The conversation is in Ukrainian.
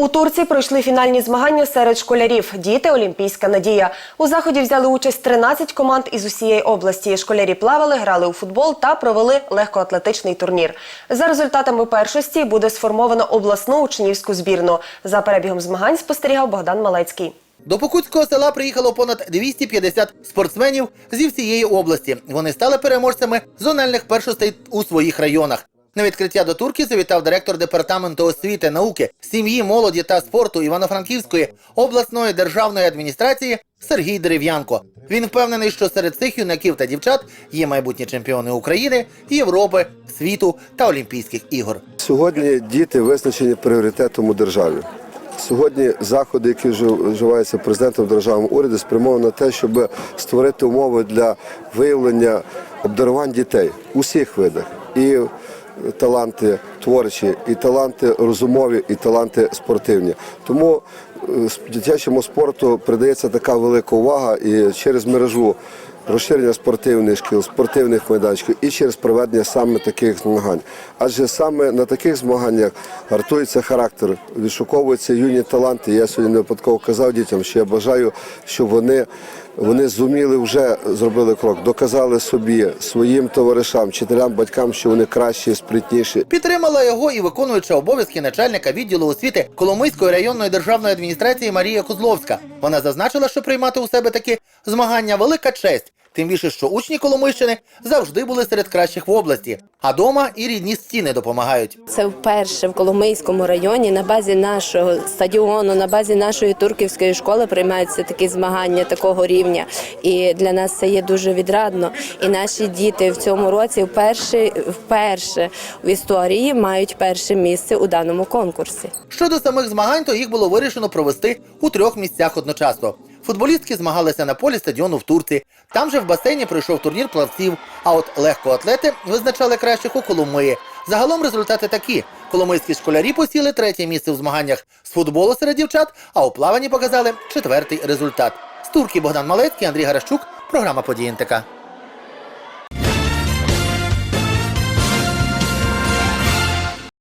У Турції пройшли фінальні змагання серед школярів. Діти Олімпійська надія. У заході взяли участь 13 команд із усієї області. Школярі плавали, грали у футбол та провели легкоатлетичний турнір. За результатами першості буде сформовано обласну учнівську збірну. За перебігом змагань спостерігав Богдан Малецький. До Покутського села приїхало понад 250 спортсменів зі всієї області. Вони стали переможцями зональних першостей у своїх районах. На відкриття до турки завітав директор департаменту освіти, науки, сім'ї, молоді та спорту Івано-Франківської обласної державної адміністрації Сергій Дерев'янко. Він впевнений, що серед цих юнаків та дівчат є майбутні чемпіони України, Європи, світу та Олімпійських ігор. Сьогодні діти визначені пріоритетом у державі. Сьогодні заходи, які вжив- вживаються президентом державного уряду, спрямовані на те, щоб створити умови для виявлення обдарувань дітей у всіх видах. І таланти творчі, і таланти розумові, і таланти спортивні. Тому е, дитячому спорту придається така велика увага і через мережу розширення спортивних шкіл, спортивних майданчиків і через проведення саме таких змагань. Адже саме на таких змаганнях гартується характер, відшуковуються юні таланти. Я сьогодні не випадково казав дітям, що я бажаю, щоб вони, вони зуміли вже зробили крок, доказали собі, своїм товаришам, вчителям, батькам, що вони кращі, спритніші. Підтримала його і виконуюча обов'язки начальника відділу освіти Коломийської районної державної адміністрації Марія Кузловська. Вона зазначила, що приймати у себе такі змагання велика честь. Тим більше, що учні Коломийщини завжди були серед кращих в області, а дома і рідні стіни допомагають. Це вперше в Коломийському районі на базі нашого стадіону, на базі нашої турківської школи приймаються такі змагання такого рівня. І для нас це є дуже відрадно. І наші діти в цьому році вперше, вперше в історії мають перше місце у даному конкурсі. Щодо самих змагань, то їх було вирішено провести у трьох місцях одночасно. Футболістки змагалися на полі стадіону в Турці. Там же в басейні пройшов турнір плавців. А от легкоатлети визначали кращих у Коломиї. Загалом результати такі: коломийські школярі посіли третє місце в змаганнях з футболу серед дівчат, а у плаванні показали четвертий результат. З турки Богдан Малецький, Андрій Гарашчук, програма «Події НТК».